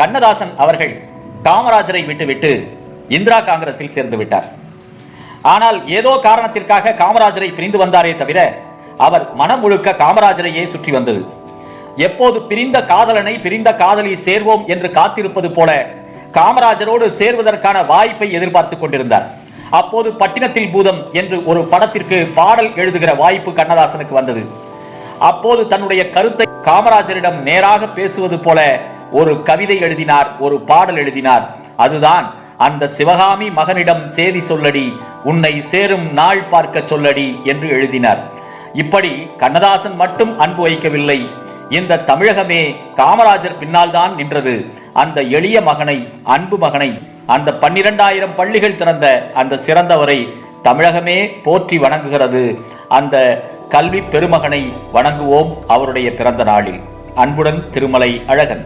கண்ணதாசன் அவர்கள் காமராஜரை விட்டுவிட்டு இந்திரா காங்கிரஸில் சேர்ந்து விட்டார். ஆனால் ஏதோ காரணத்திற்காக காமராஜரை பிரிந்து வந்தாரே தவிர அவர் மனம் முழுக்க காமராஜரையே சுற்றி வந்தது. எப்போது பிரிந்த காதலனை பிரிந்த காதலி சேர்வோம் என்று காத்திருப்பது போல காமராஜரோடு சேர்வதற்கான வாய்ப்பை எதிர்பார்த்து கொண்டிருந்தார். அப்போது பட்டினத்தில் பூதம் என்று ஒரு படத்திற்கு பாடல் எழுதுகிற வாய்ப்பு கண்ணதாசனுக்கு வந்தது. அப்போது தன்னுடைய கருத்தை காமராஜரிடம் நேராக பேசுவது போல ஒரு கவிதை எழுதினார் ஒரு பாடல் எழுதினார். அதுதான் அந்த சிவகாமி மகனிடம் சேதி சொல்லடி உன்னை சேரும் நாள் பார்க்க சொல்லடி என்று எழுதினார். இப்படி கண்ணதாசன் மட்டும் அன்பு வைக்கவில்லை. இந்த தமிழகமே காமராஜர் பின்னால் தான் நின்றது. அந்த எளிய மகனை அன்பு மகனை அந்த பன்னிரெண்டாயிரம் பள்ளிகள் திறந்த அந்த சிறந்தவரை தமிழகமே போற்றி வணங்குகிறது. அந்த கல்வி பெருமகனை வணங்குவோம் அவருடைய பிறந்த நாளில். அன்புடன் திருமலை அழகன்.